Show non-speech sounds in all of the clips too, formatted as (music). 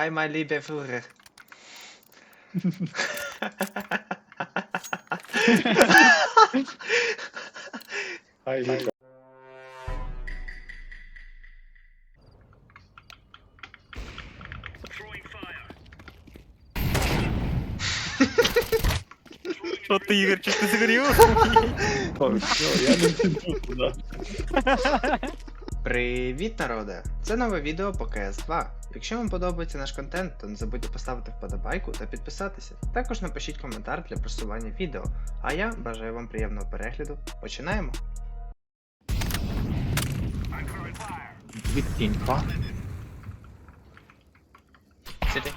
Hi, my liebe Führer. Ай, ай. Що ти, Ігор, чи ти згорів? О, все, я не туди. Привіт, народе! Це нове відео по CS2. Якщо вам подобається наш контент, то не забудьте поставити вподобайку та підписатися. Також напишіть коментар для просування відео. А я бажаю вам приємного перегляду. Починаємо! Відкинь, па. Сиди.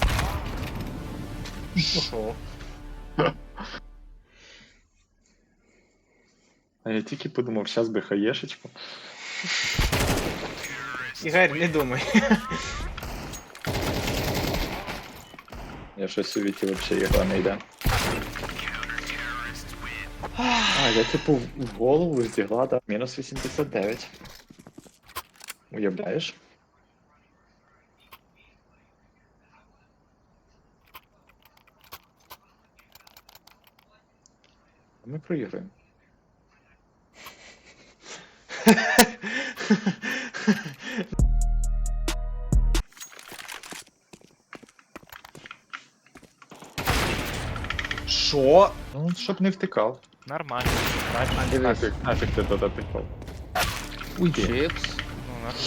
Ого. А я тільки подумав, зараз би хаєшечку. Ігор, не думай. Я щось у віті взагалі ігра не йде. А, я типу в голову здігла, да. Мінус 89. Уявляєш? Ми проіграємо. (laughs) Що? Ну, щоб не втикав. Нормально. Далі. Нафіг, нафіг ти туди пішов. Уйди. Чипс. Ну, нормально.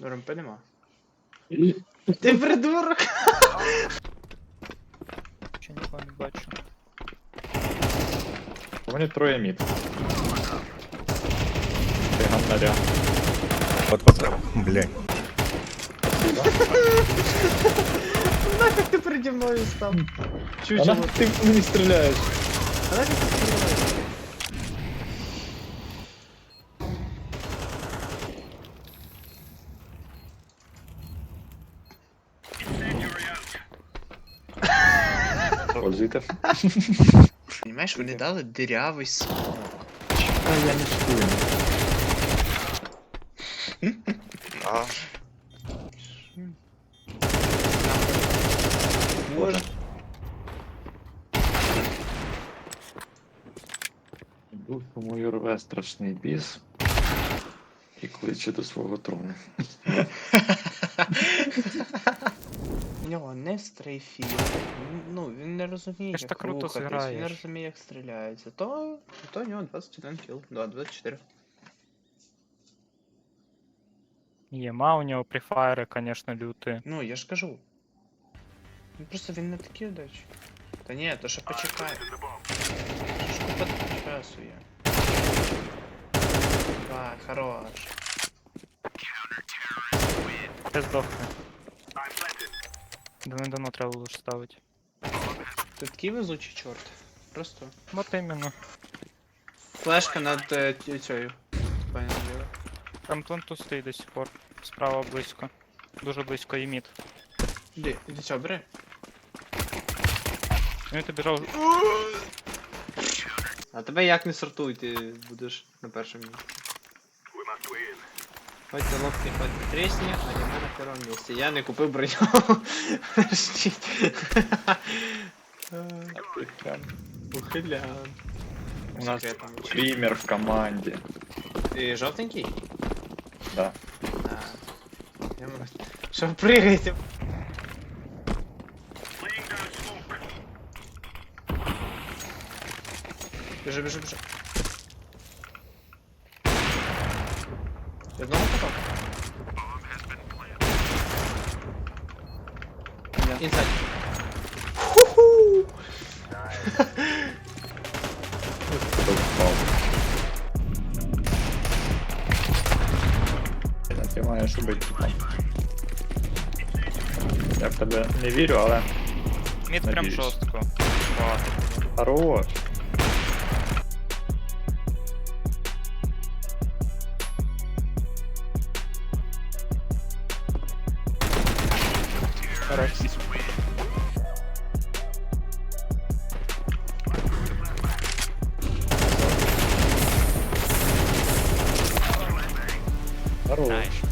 РМП нема. І... Ти придурок! Ще нікого не бачу. У мене троє мід. Ти гамнаря. Вот потом, блядь. Спасибо. Нафіг ти переді мною став? А Чучело. нахуй ти в мені стріляєш? А нафіг ти стріляєш? Пользуйте. Понимаєш, вони дали дирявий смок. А я не чую. А. Душу мою рве страшний біс. І кличе до свого трону. (laughs) У нього не стрейфів. Ну, він не розуміє, ж як так круто рухатись, він не зграєш. розуміє, як стріляється. То, то у нього 21 кіл. Да, 24. Єма у нього префайри, конечно, люті. Ну, я ж кажу. Ну просто він не такий удачі. Та ні, то що почекай. Що ж купа часу є. Давай, хорош. Ти здохне. Давно-давно треба було ж ставити. Ти такий везучий чорт. Просто. От іменно. Флешка над е, ті- цією. Пані Ліра. Там пленту стоїть до сих пор. Справа близько. Дуже близько і мід. Іди, іди цього, бери. Він ти біжав. А тебе як не сортуй, ти будеш на першому місці. Хоть ти лопни, хоть ти тресні, а я на першому місці. Я не купив броню. Ухилян. У нас Секретом. в команді. Ти жовтенький? Да. Що пригаєте? Біжи, біжи, біжи. Ти одного попав? Інсайд. Ху-ху! Хто впав. Я ти маєш убити там. Я в тебе не вірю, але. Мід прям Надіюсь. жорстко. Багато. Хорош. Хорош. Parou. Nice.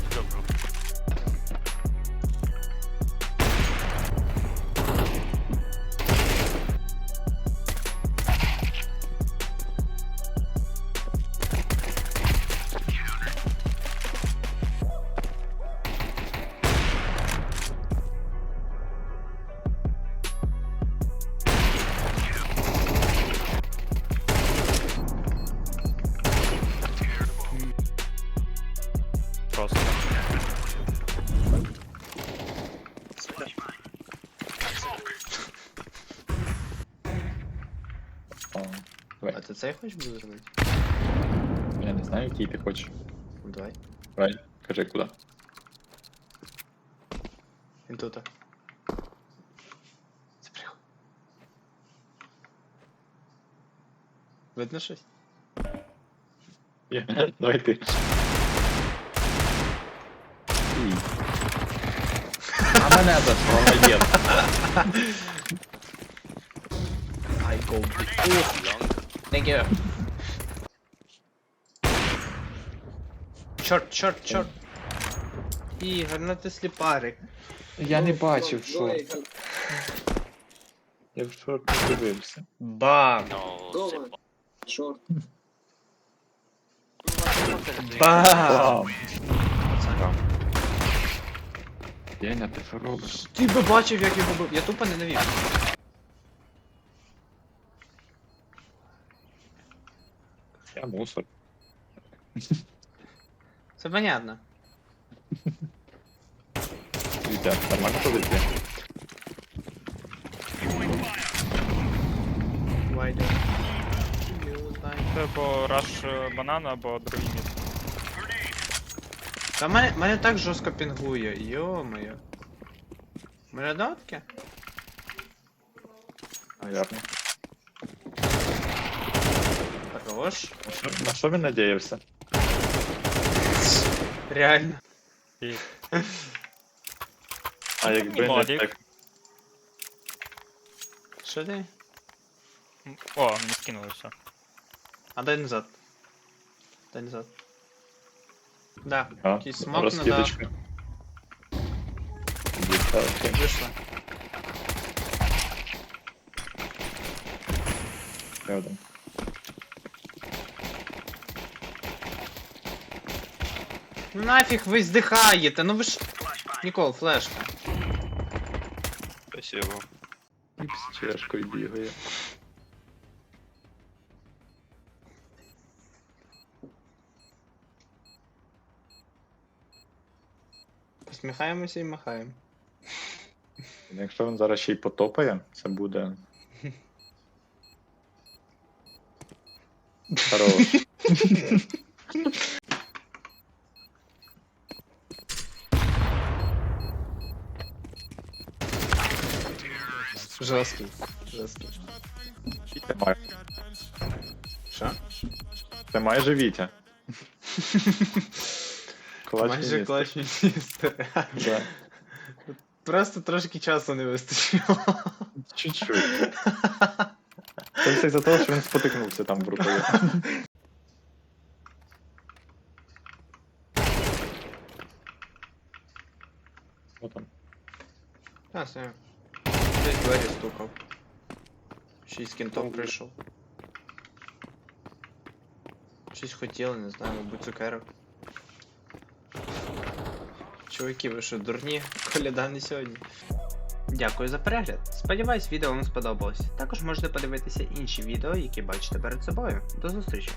О, давай. А ти цей хочеш буде зробити? Я не знаю, який ти хочеш. Ну, Давай. Давай, кажи куди. Він тут. Запрягай. Видно щось? Є. Давай ти. А що, молодець. I go. Thank you. Чорт, чорт, чорт. Ігор, ну ти сліпарик. Я не бачив, що. Я в шорт не дивився. Бам! Дома. Шорт. Бам! Бам. Деня, ти що робиш? Ти би бачив, як його бив. Я тупо не навів. Я мусор. Це понятно. Ребят, нормально? Why Це або раш е, банана, або другий мід. Та мене, мене так жорстко пінгує, йо-моє. Мене дотки? Наверно. Хорош. На що- На що він надіявся? Реально. І А якби не Молодець. так. Що ти? М, О, мені скинули все. А дай назад. Дай назад. Да, А, якийсь смок надав. розкидочка. Дівчатки. Вийшло. Ще один. Ну нафіг ви здихаєте, ну ви ж. Нікол, флешка. Спасибо. І з чешкою бігає. Посміхаємося і махаємо. Якщо він зараз ще й потопає, це буде. Хорош. Жорсткий. Жорсткий. Що? Це майже Вітя. (laughs) Клач Майже міністр. класні місце. Да. Просто трошки часу не вистачило. Чуть-чуть. Це все за того, що він спотикнувся там в рукаві. Що там? А, все. Десь двері стукав. Ще й з кінтом прийшов. Щось хотіли, не знаю, мабуть, цукерок. Чуваки, ви що, дурні? Коляда не сьогодні. Дякую за перегляд. Сподіваюсь, відео вам сподобалось. Також можете подивитися інші відео, які бачите перед собою. До зустрічі!